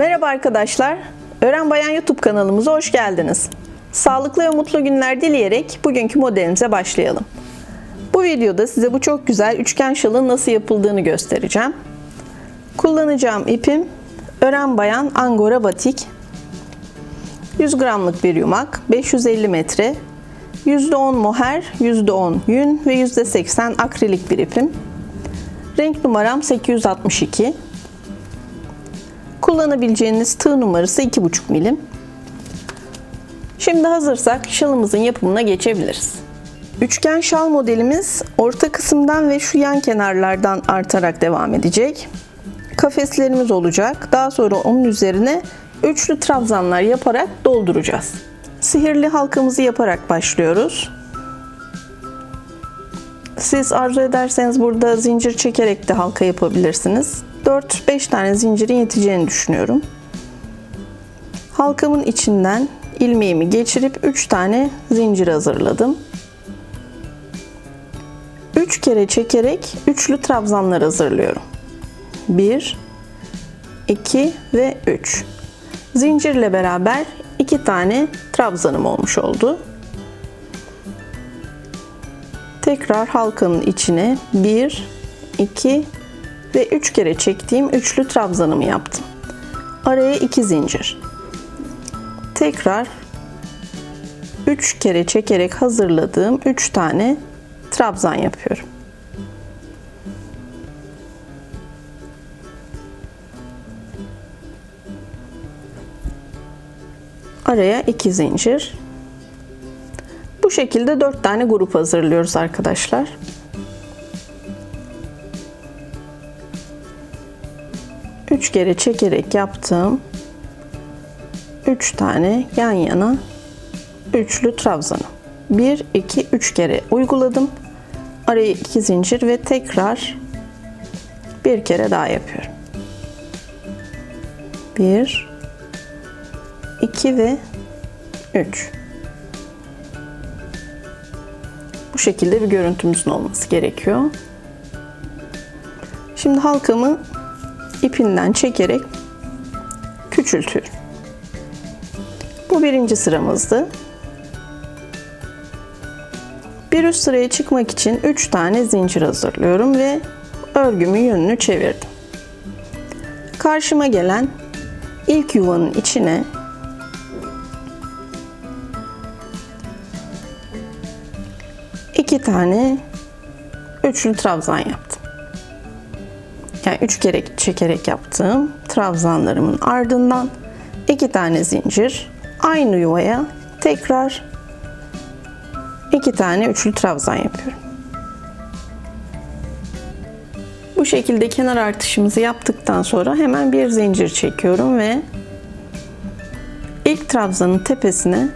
Merhaba arkadaşlar. Öğren Bayan YouTube kanalımıza hoş geldiniz. Sağlıklı ve mutlu günler dileyerek bugünkü modelimize başlayalım. Bu videoda size bu çok güzel üçgen şalın nasıl yapıldığını göstereceğim. Kullanacağım ipim Ören Bayan Angora Batik. 100 gramlık bir yumak, 550 metre, %10 moher, %10 yün ve %80 akrilik bir ipim. Renk numaram 862. Kullanabileceğiniz tığ numarası 2,5 milim. Şimdi hazırsak şalımızın yapımına geçebiliriz. Üçgen şal modelimiz orta kısımdan ve şu yan kenarlardan artarak devam edecek. Kafeslerimiz olacak. Daha sonra onun üzerine üçlü trabzanlar yaparak dolduracağız. Sihirli halkamızı yaparak başlıyoruz. Siz arzu ederseniz burada zincir çekerek de halka yapabilirsiniz. 4-5 tane zincirin yeteceğini düşünüyorum. Halkamın içinden ilmeğimi geçirip 3 tane zincir hazırladım. 3 kere çekerek üçlü trabzanlar hazırlıyorum. 1 2 ve 3. Zincirle beraber 2 tane trabzanım olmuş oldu. Tekrar halkanın içine 1 2 ve 3 kere çektiğim üçlü trabzanımı yaptım. Araya 2 zincir. Tekrar 3 kere çekerek hazırladığım 3 tane trabzan yapıyorum. Araya 2 zincir. Bu şekilde 4 tane grup hazırlıyoruz arkadaşlar. Üç kere çekerek yaptığım 3 tane yan yana üçlü trabzanı. 1 2 3 kere uyguladım. Araya 2 zincir ve tekrar bir kere daha yapıyorum. 1 2 ve 3 Bu şekilde bir görüntümüzün olması gerekiyor. Şimdi halkamı ipinden çekerek küçültüyorum. Bu birinci sıramızdı. Bir üst sıraya çıkmak için 3 tane zincir hazırlıyorum ve örgümün yönünü çevirdim. Karşıma gelen ilk yuvanın içine iki tane üçlü trabzan yaptım. Yani üç kere çekerek yaptığım trabzanlarımın ardından iki tane zincir aynı yuvaya tekrar iki tane üçlü trabzan yapıyorum. Bu şekilde kenar artışımızı yaptıktan sonra hemen bir zincir çekiyorum ve ilk trabzanın tepesine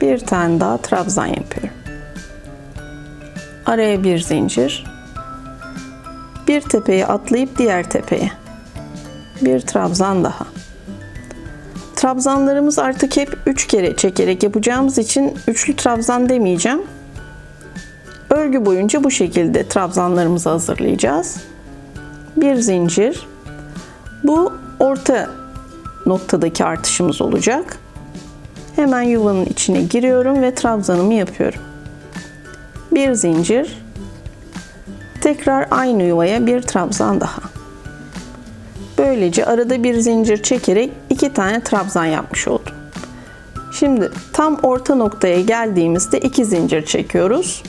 bir tane daha trabzan yapıyorum. Araya bir zincir. Bir tepeye atlayıp diğer tepeye. Bir trabzan daha. Trabzanlarımız artık hep 3 kere çekerek yapacağımız için üçlü trabzan demeyeceğim. Örgü boyunca bu şekilde trabzanlarımızı hazırlayacağız. Bir zincir. Bu orta noktadaki artışımız olacak. Hemen yuvanın içine giriyorum ve trabzanımı yapıyorum. Bir zincir. Tekrar aynı yuvaya bir trabzan daha. Böylece arada bir zincir çekerek iki tane trabzan yapmış oldum. Şimdi tam orta noktaya geldiğimizde iki zincir çekiyoruz.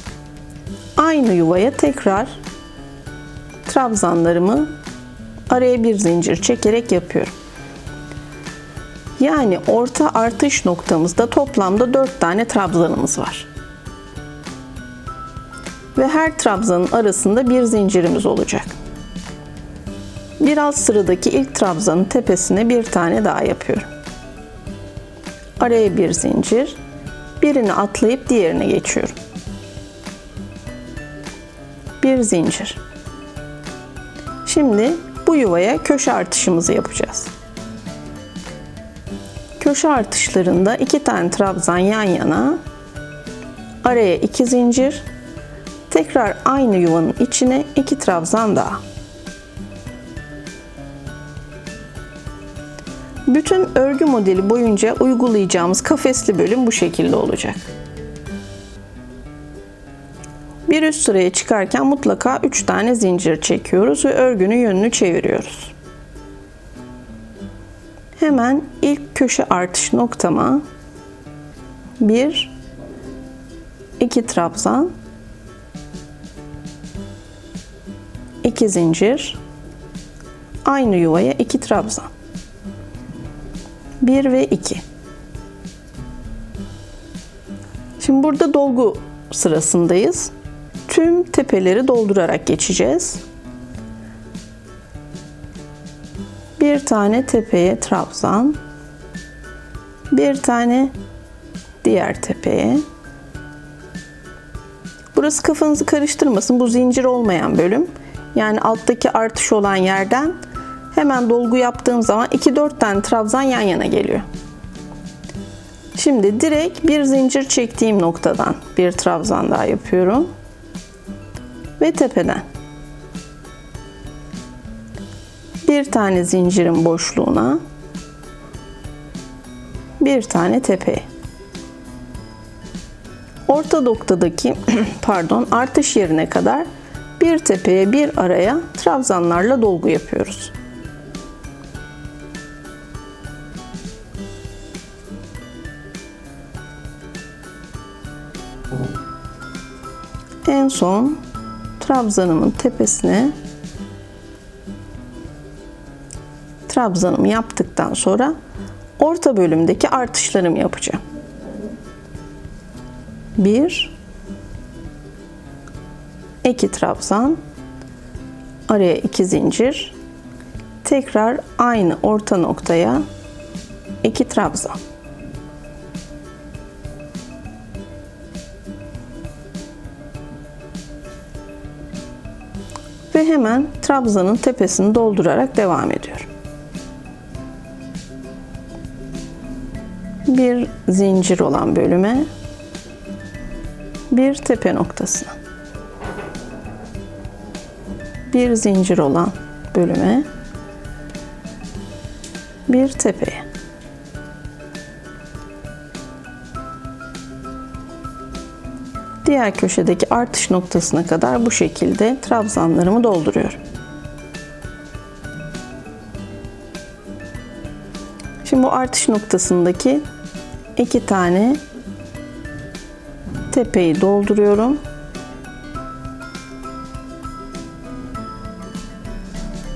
Aynı yuvaya tekrar trabzanlarımı araya bir zincir çekerek yapıyorum. Yani orta artış noktamızda toplamda 4 tane trabzanımız var. Ve her trabzanın arasında bir zincirimiz olacak. Bir alt sıradaki ilk trabzanın tepesine bir tane daha yapıyorum. Araya bir zincir, birini atlayıp diğerine geçiyorum. Bir zincir. Şimdi bu yuvaya köşe artışımızı yapacağız. Köşe artışlarında iki tane trabzan yan yana, araya iki zincir, tekrar aynı yuvanın içine iki trabzan daha. Bütün örgü modeli boyunca uygulayacağımız kafesli bölüm bu şekilde olacak. Bir üst sıraya çıkarken mutlaka 3 tane zincir çekiyoruz ve örgünün yönünü çeviriyoruz. Hemen ilk köşe artış noktama 1 2 trabzan 2 zincir aynı yuvaya 2 trabzan 1 ve 2 Şimdi burada dolgu sırasındayız. Tüm tepeleri doldurarak geçeceğiz. Bir tane tepeye trabzan. Bir tane diğer tepeye. Burası kafanızı karıştırmasın. Bu zincir olmayan bölüm. Yani alttaki artış olan yerden hemen dolgu yaptığım zaman 2-4 tane trabzan yan yana geliyor. Şimdi direkt bir zincir çektiğim noktadan bir trabzan daha yapıyorum. Ve tepeden. Bir tane zincirin boşluğuna bir tane tepeye. Orta noktadaki pardon artış yerine kadar bir tepeye bir araya trabzanlarla dolgu yapıyoruz. En son trabzanımın tepesine trabzanımı yaptıktan sonra orta bölümdeki artışlarımı yapacağım. 1 2 trabzan araya 2 zincir tekrar aynı orta noktaya 2 trabzan ve hemen trabzanın tepesini doldurarak devam ediyorum. Bir zincir olan bölüme bir tepe noktasına bir zincir olan bölüme bir tepeye diğer köşedeki artış noktasına kadar bu şekilde trabzanlarımı dolduruyorum. Şimdi bu artış noktasındaki iki tane tepeyi dolduruyorum.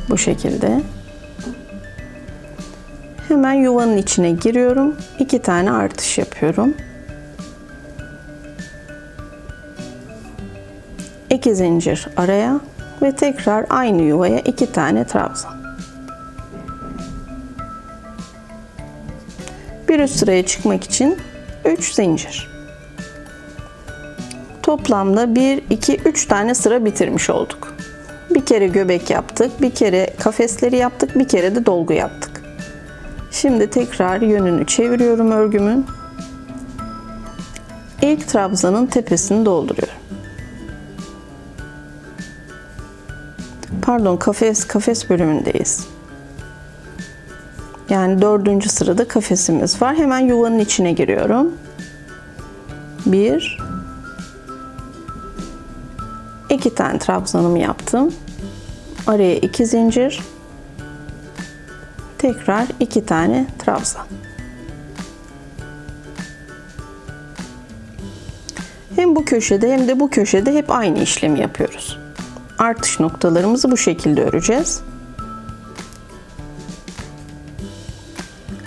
Bu şekilde. Hemen yuvanın içine giriyorum. İki tane artış yapıyorum. 2 zincir araya ve tekrar aynı yuvaya 2 tane trabzan. Bir üst sıraya çıkmak için 3 zincir. Toplamda 1 2 3 tane sıra bitirmiş olduk. Bir kere göbek yaptık, bir kere kafesleri yaptık, bir kere de dolgu yaptık. Şimdi tekrar yönünü çeviriyorum örgümün. İlk trabzanın tepesini dolduruyorum. Pardon kafes kafes bölümündeyiz. Yani dördüncü sırada kafesimiz var. Hemen yuvanın içine giriyorum. Bir, iki tane trabzanımı yaptım. Araya iki zincir. Tekrar iki tane trabzan. Hem bu köşede hem de bu köşede hep aynı işlemi yapıyoruz artış noktalarımızı bu şekilde öreceğiz.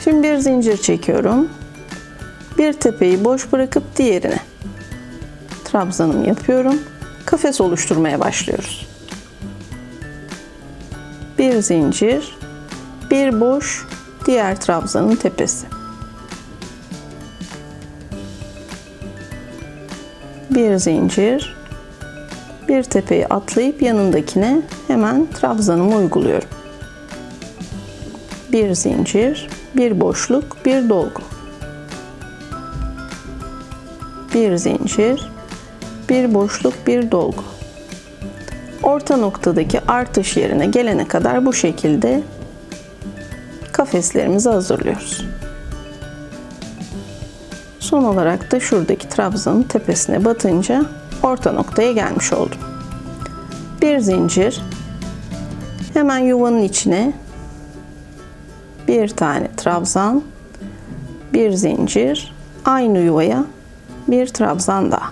Şimdi bir zincir çekiyorum. Bir tepeyi boş bırakıp diğerine trabzanımı yapıyorum. Kafes oluşturmaya başlıyoruz. Bir zincir, bir boş, diğer trabzanın tepesi. Bir zincir, bir tepeyi atlayıp yanındakine hemen trabzanımı uyguluyorum. Bir zincir, bir boşluk, bir dolgu. Bir zincir, bir boşluk, bir dolgu. Orta noktadaki artış yerine gelene kadar bu şekilde kafeslerimizi hazırlıyoruz. Son olarak da şuradaki trabzanın tepesine batınca orta noktaya gelmiş oldum. Bir zincir hemen yuvanın içine bir tane trabzan, bir zincir, aynı yuvaya bir trabzan daha.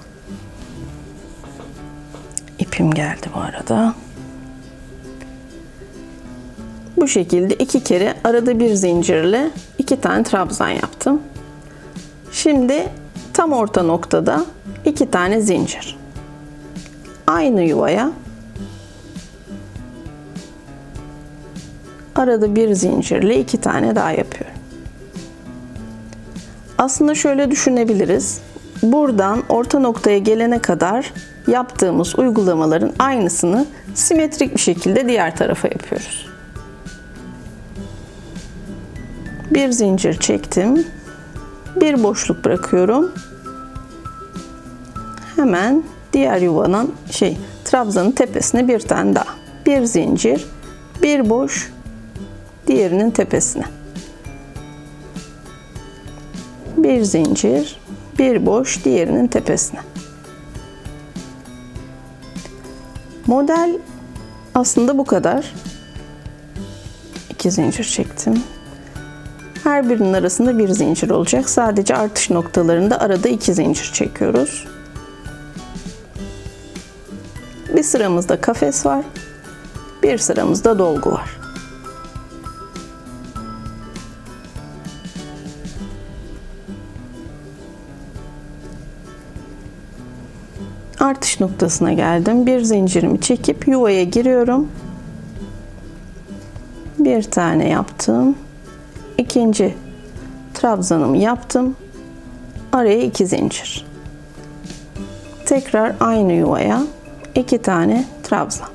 İpim geldi bu arada. Bu şekilde iki kere arada bir zincirle iki tane trabzan yaptım. Şimdi tam orta noktada iki tane zincir. Aynı yuvaya arada bir zincirle iki tane daha yapıyorum. Aslında şöyle düşünebiliriz. Buradan orta noktaya gelene kadar yaptığımız uygulamaların aynısını simetrik bir şekilde diğer tarafa yapıyoruz. Bir zincir çektim. Bir boşluk bırakıyorum. Hemen diğer yuvanın şey trabzanın tepesine bir tane daha. Bir zincir, bir boş, diğerinin tepesine. Bir zincir, bir boş, diğerinin tepesine. Model aslında bu kadar. İki zincir çektim. Her birinin arasında bir zincir olacak. Sadece artış noktalarında arada iki zincir çekiyoruz. Bir sıramızda kafes var. Bir sıramızda dolgu var. Artış noktasına geldim. Bir zincirimi çekip yuvaya giriyorum. Bir tane yaptım. İkinci trabzanımı yaptım. Araya iki zincir. Tekrar aynı yuvaya iki tane trabzan.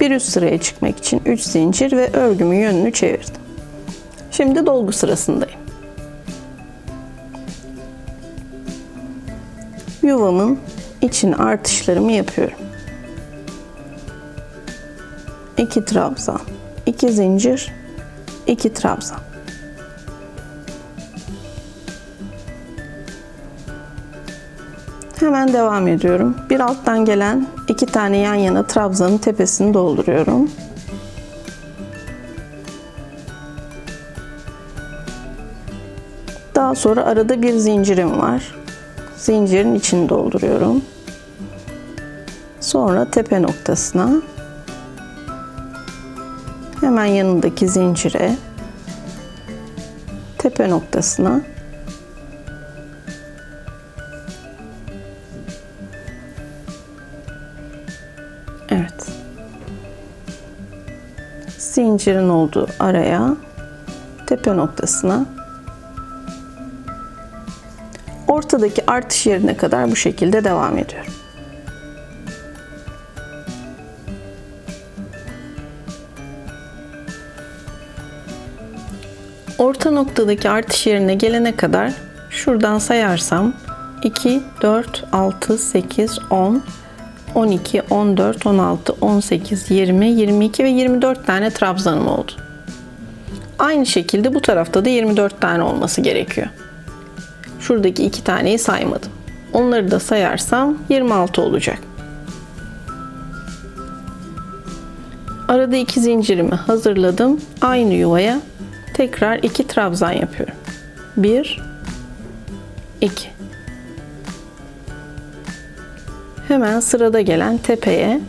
Bir üst sıraya çıkmak için 3 zincir ve örgümün yönünü çevirdim. Şimdi dolgu sırasındayım. Yuvamın için artışlarımı yapıyorum. 2 trabzan, 2 zincir, 2 trabzan. Hemen devam ediyorum. Bir alttan gelen iki tane yan yana trabzanın tepesini dolduruyorum. Daha sonra arada bir zincirim var. Zincirin içini dolduruyorum. Sonra tepe noktasına hemen yanındaki zincire tepe noktasına Evet. Zincirin olduğu araya tepe noktasına ortadaki artış yerine kadar bu şekilde devam ediyorum. Orta noktadaki artış yerine gelene kadar şuradan sayarsam 2, 4, 6, 8, 10, 12, 14, 16, 18, 20, 22 ve 24 tane trabzanım oldu. Aynı şekilde bu tarafta da 24 tane olması gerekiyor. Şuradaki iki taneyi saymadım. Onları da sayarsam 26 olacak. Arada iki zincirimi hazırladım. Aynı yuvaya tekrar iki trabzan yapıyorum. 1 2 Hemen sırada gelen tepeye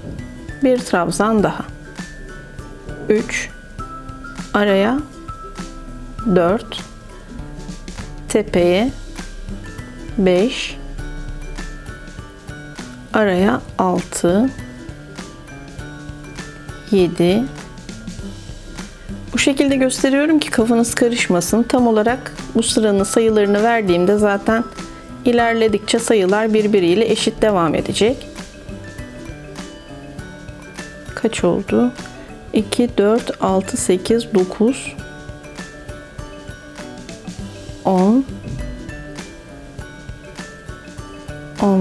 bir trabzan daha. 3 araya 4 tepeye 5 araya 6 7 bu şekilde gösteriyorum ki kafanız karışmasın. Tam olarak bu sıranın sayılarını verdiğimde zaten ilerledikçe sayılar birbiriyle eşit devam edecek. Kaç oldu? 2, 4, 6, 8, 9, 10,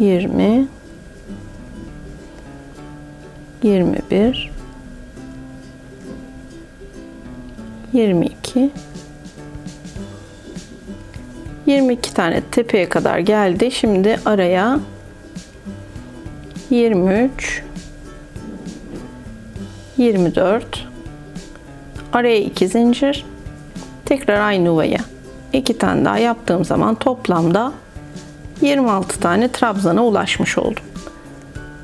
20 21 22 22 tane tepeye kadar geldi. Şimdi araya 23 24 araya 2 zincir. Tekrar aynı yuvaya 2 tane daha yaptığım zaman toplamda 26 tane trabzana ulaşmış oldum.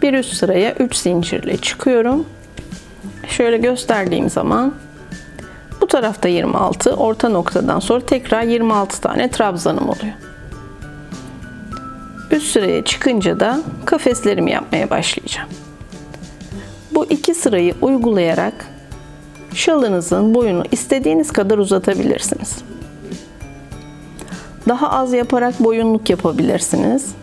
Bir üst sıraya 3 zincirle çıkıyorum. Şöyle gösterdiğim zaman bu tarafta 26, orta noktadan sonra tekrar 26 tane trabzanım oluyor. Üst sıraya çıkınca da kafeslerimi yapmaya başlayacağım. Bu iki sırayı uygulayarak şalınızın boyunu istediğiniz kadar uzatabilirsiniz. Daha az yaparak boyunluk yapabilirsiniz.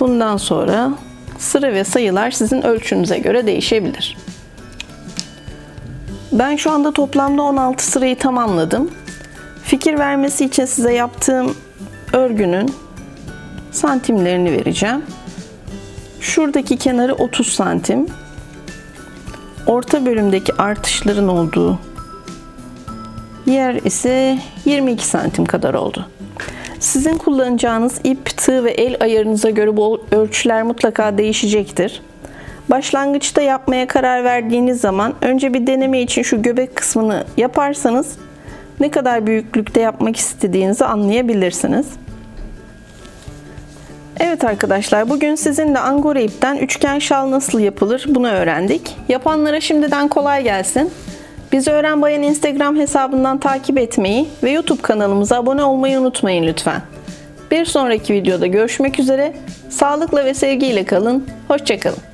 Bundan sonra sıra ve sayılar sizin ölçünüze göre değişebilir. Ben şu anda toplamda 16 sırayı tamamladım. Fikir vermesi için size yaptığım örgünün santimlerini vereceğim. Şuradaki kenarı 30 santim. Orta bölümdeki artışların olduğu yer ise 22 santim kadar oldu. Sizin kullanacağınız ip, tığ ve el ayarınıza göre bu ölçüler mutlaka değişecektir. Başlangıçta yapmaya karar verdiğiniz zaman önce bir deneme için şu göbek kısmını yaparsanız ne kadar büyüklükte yapmak istediğinizi anlayabilirsiniz. Evet arkadaşlar bugün sizinle angora ipten üçgen şal nasıl yapılır bunu öğrendik. Yapanlara şimdiden kolay gelsin. Bizi Öğren Bayan Instagram hesabından takip etmeyi ve YouTube kanalımıza abone olmayı unutmayın lütfen. Bir sonraki videoda görüşmek üzere. Sağlıkla ve sevgiyle kalın. Hoşçakalın.